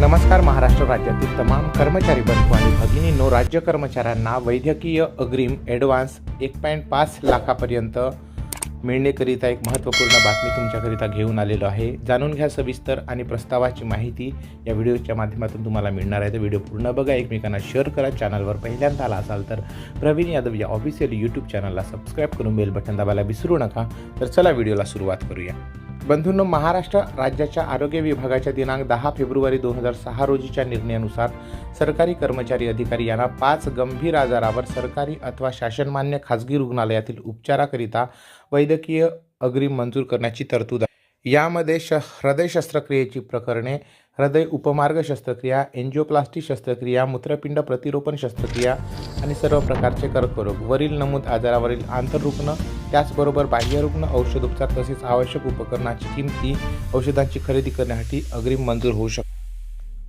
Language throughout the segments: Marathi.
नमस्कार महाराष्ट्र राज्यातील तमाम कर्मचारी बंधू आणि भगिनींनो राज्य कर्मचाऱ्यांना वैद्यकीय अग्रिम ॲडव्हान्स एक पॉईंट पाच लाखापर्यंत मिळणेकरिता एक महत्त्वपूर्ण बातमी तुमच्याकरिता घेऊन आलेलो आहे. जाणून घ्या सविस्तर आणि प्रस्तावाची माहिती. या व्हिडिओच्या माध्यमातून तुम्हाला मिळणार आहे. तर व्हिडिओ पूर्ण बघा. एकमेकांना शेअर करा. चॅनलवर पहिल्यांदा आला असाल तर प्रवीण यादव या ऑफिशियल यूट्यूब चॅनलला सबस्क्राईब करून बेल बटन दाबायला विसरू नका. तर चला व्हिडिओला सुरुवात करूया. बंधूंनो महाराष्ट्र राज्याच्या आरोग्य विभागाच्या दिनांक दहा फेब्रुवारी दोन हजार सहा रोजीच्या निर्णयानुसार सरकारी कर्मचारी अधिकारी यांना पाच गंभीर आजारावर सरकारी अथवा शासनमान्य खाजगी रुग्णालयातील उपचाराकरिता वैद्यकीय अग्रिम मंजूर करण्याची तरतूद आहे. यामध्ये श हृदय शस्त्रक्रियेची प्रकरणे हृदय उपमार्ग शस्त्रक्रिया एन्जिओप्लास्टी शस्त्रक्रिया मूत्रपिंड प्रतिरोपण शस्त्रक्रिया आणि सर्व प्रकारचे कर्करोग. वरील नमूद आजारावरील आंतररुग्ण त्याचबरोबर बाह्यरुग्ण औषधोपचार तसेच आवश्यक उपकरणाची किंमती औषधांची खरेदी करण्यासाठी अग्रिम मंजूर होऊ शकते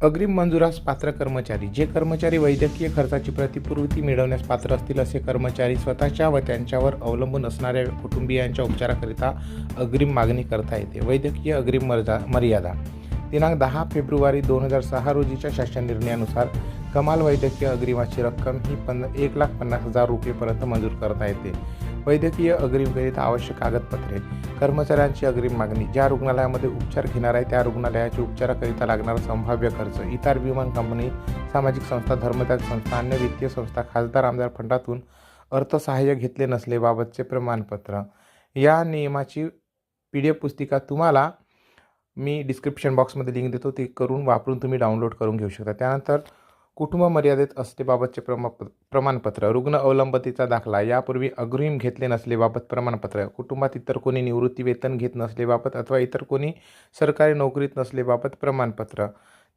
अग्रिम मंजुरास पात्र कर्मचारी. जे कर्मचारी वैद्यकीय खर्चाची प्रतिपूर्ती मिळवण्यास पात्र असतील असे कर्मचारी स्वतःच्या व त्यांच्यावर अवलंबून असणाऱ्या कुटुंबियांच्या उपचाराकरिता अग्रिम मागणी करता येते. वैद्यकीय अग्रिम मर्जा मर्यादा. दिनांक दहा फेब्रुवारी दोन हजार सहा रोजीच्या शासन निर्णयानुसार कमाल वैद्यकीय अग्रिमाची रक्कम ही पन एक लाख पन्नास हजार रुपयेपर्यंत मंजूर करता येते. वैद्यकीय अग्रिमकरिता आवश्यक कागदपत्रे कर्मचाऱ्यांची अग्रिम मागणी ज्या रुग्णालयामध्ये उपचार घेणार आहे त्या रुग्णालयाच्या उपचाराकरिता लागणारा संभाव्य खर्च इतर विमान कंपनी सामाजिक संस्था धर्मदाय संस्था अन्य वित्तीय संस्था खासदार आमदार फंडातून अर्थसहाय्य घेतले नसलेबाबतचे प्रमाणपत्र. या नियमाची पी डी एफ पुस्तिका तुम्हाला मी डिस्क्रिप्शन बॉक्समध्ये लिंक देतो ते करून वापरून तुम्ही डाउनलोड करून घेऊ शकता. त्यानंतर कुटुंब मर्यादित असलेबाबतचे प्रमा प्रमाणपत्र रुग्ण अवलंबतेचा दाखला यापूर्वी अग्रिम घेतले नसलेबाबत प्रमाणपत्र कुटुंबात इतर कोणी निवृत्ती वेतन घेत नसलेबाबत अथवा इतर कोणी सरकारी नोकरीत नसलेबाबत प्रमाणपत्र.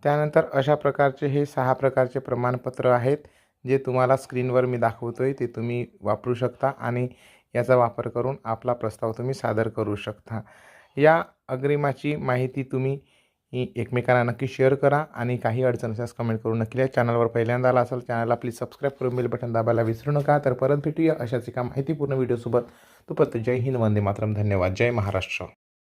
त्यानंतर अशा प्रकारचे हे सहा प्रकारचे प्रमाणपत्र आहेत जे तुम्हाला स्क्रीनवर मी दाखवतो आहे ते तुम्ही वापरू शकता आणि याचा वापर करून आपला प्रस्ताव तुम्ही सादर करू शकता. या अग्रिमाची माहिती तुम्ही ही एकमेकांना नक्की शेअर करा आणि काही अडचण असल्यास कमेंट करू नक्की या चॅनलवर पहिल्यांदा आला असाल चॅनलला प्लीज सबस्क्राईब करून बेल बटन दाबायला विसरू नका. तर परत भेटूया अशाच एका माहितीपूर्ण व्हिडिओसोबत तोपर्यंत जय हिंद वंदे मातरम. धन्यवाद. जय महाराष्ट्र.